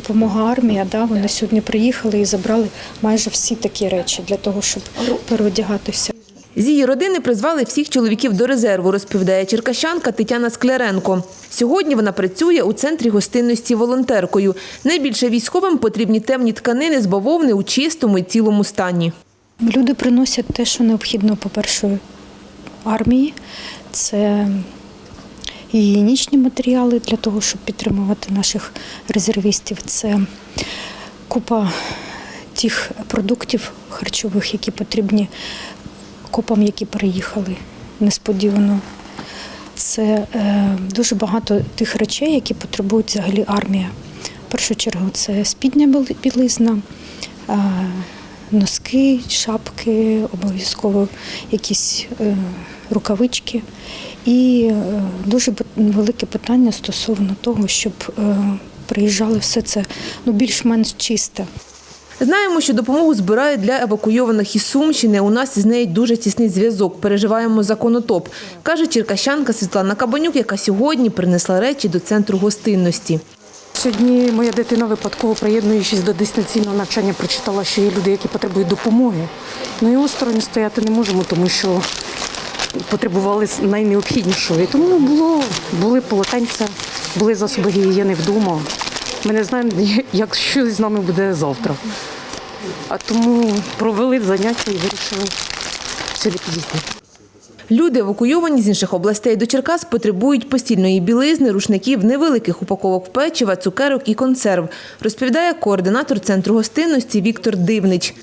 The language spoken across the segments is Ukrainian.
допомога армія. Да, вони сьогодні приїхали і забрали майже всі такі речі для того, щоб переодягатися. З її родини призвали всіх чоловіків до резерву, розповідає черкащанка Тетяна Скляренко. Сьогодні вона працює у центрі гостинності волонтеркою. Найбільше військовим потрібні темні тканини з бавовни у чистому і цілому стані. Люди приносять те, що необхідно, по-перше, армії. Це гігієнічні матеріали для того, щоб підтримувати наших резервістів. Це купа тих продуктів харчових, які потрібні копам, які переїхали несподівано. Це е, дуже багато тих речей, які потребують взагалі армія. В першу чергу це спідня білизна, е, носки, шапки, обов'язково якісь е, рукавички. І е, дуже велике питання стосовно того, щоб е, приїжджали все це ну, більш-менш чисте. Знаємо, що допомогу збирають для евакуйованих із Сумщини. У нас із нею дуже тісний зв'язок. Переживаємо за конотоп, каже черкащанка Світлана Кабанюк, яка сьогодні принесла речі до центру гостинності. Сьогодні моя дитина випадково приєднуючись до дистанційного навчання, прочитала, що є люди, які потребують допомоги. Ну і осторонь стояти не можемо, тому що потребували найнеобхіднішого. І тому було, були полотенця, були засоби гігієни вдома. Ми не знаємо, як що з нами буде завтра. А тому провели заняття і вирішили сюди підійти. Люди, евакуйовані з інших областей до Черкас, потребують постільної білизни, рушників, невеликих упаковок печива, цукерок і консерв, розповідає координатор центру гостинності Віктор Дивнич.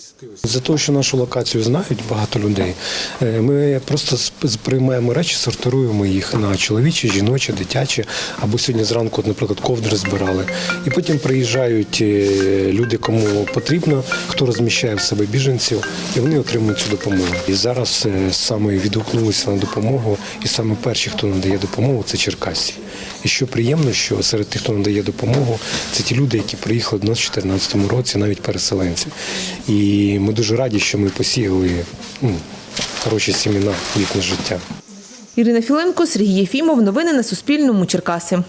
За того, що нашу локацію знають багато людей, е, ми просто приймаємо речі, сортируємо їх на чоловічі, жіночі, дитячі. Або сьогодні зранку, наприклад, ковдри збирали. І потім приїжджають е, люди, кому потрібно, хто розміщає в себе біженців, і вони отримують цю допомогу. І зараз е, саме відгукнулися на допомогу, і саме перші, хто надає допомогу, це черкасці. І що приємно, що серед тих, хто надає допомогу, це ті люди, які приїхали до нас в 2014 році, навіть переселенці. І ми дуже раді, що ми посіяли ну, хороші сіміна їхнє життя. Ірина Філенко, Сергій Єфімов. Новини на Суспільному. Черкаси.